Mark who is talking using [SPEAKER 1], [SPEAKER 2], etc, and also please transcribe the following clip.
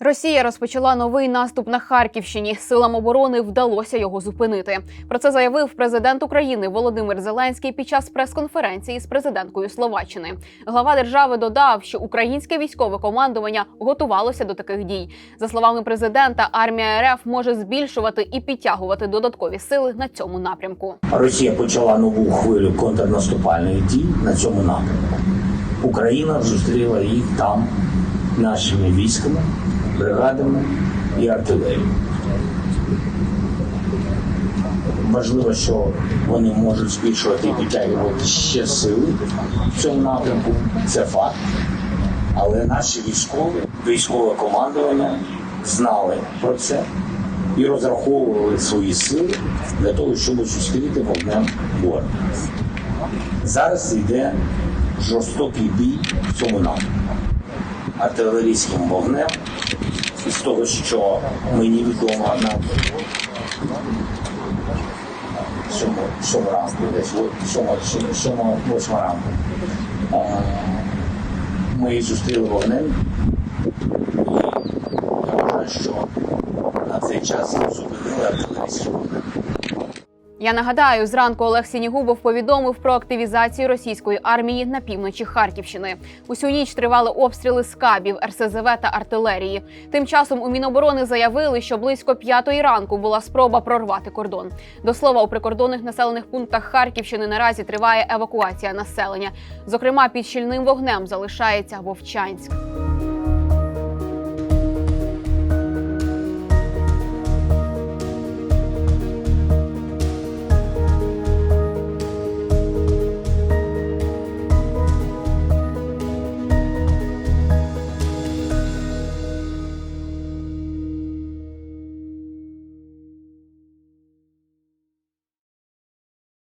[SPEAKER 1] Росія розпочала новий наступ на Харківщині. Силам оборони вдалося його зупинити. Про це заявив президент України Володимир Зеленський під час прес-конференції з президенткою Словаччини. Глава держави додав, що українське військове командування готувалося до таких дій. За словами президента, армія РФ може збільшувати і підтягувати додаткові сили на цьому напрямку.
[SPEAKER 2] Росія почала нову хвилю контрнаступальних дій на цьому напрямку. Україна зустріла їх там нашими військами, бригадами і артилерією. Важливо, що вони можуть збільшувати і підтягувати ще сили в цьому напрямку. Це факт. Але наші військові, військове командування знали про це і розраховували свої сили для того, щоб зустріти вогнем ворога. Зараз йде жорстокий бій в цьому напрямку. Артилерійським вогнем, з того, що мені відомо на сьому, ранку, десь о- сьому, сьому, сьому, восьма ранку. Ми зустріли вогнем. І я вважаю, що на цей час зупинили артилерійські вогнем.
[SPEAKER 1] Я нагадаю, зранку Олег Сінігубов повідомив про активізацію російської армії на півночі Харківщини. Усю ніч тривали обстріли скабів, РСЗВ та артилерії. Тим часом у Міноборони заявили, що близько п'ятої ранку була спроба прорвати кордон. До слова, у прикордонних населених пунктах Харківщини наразі триває евакуація населення. Зокрема, під щільним вогнем залишається Вовчанськ.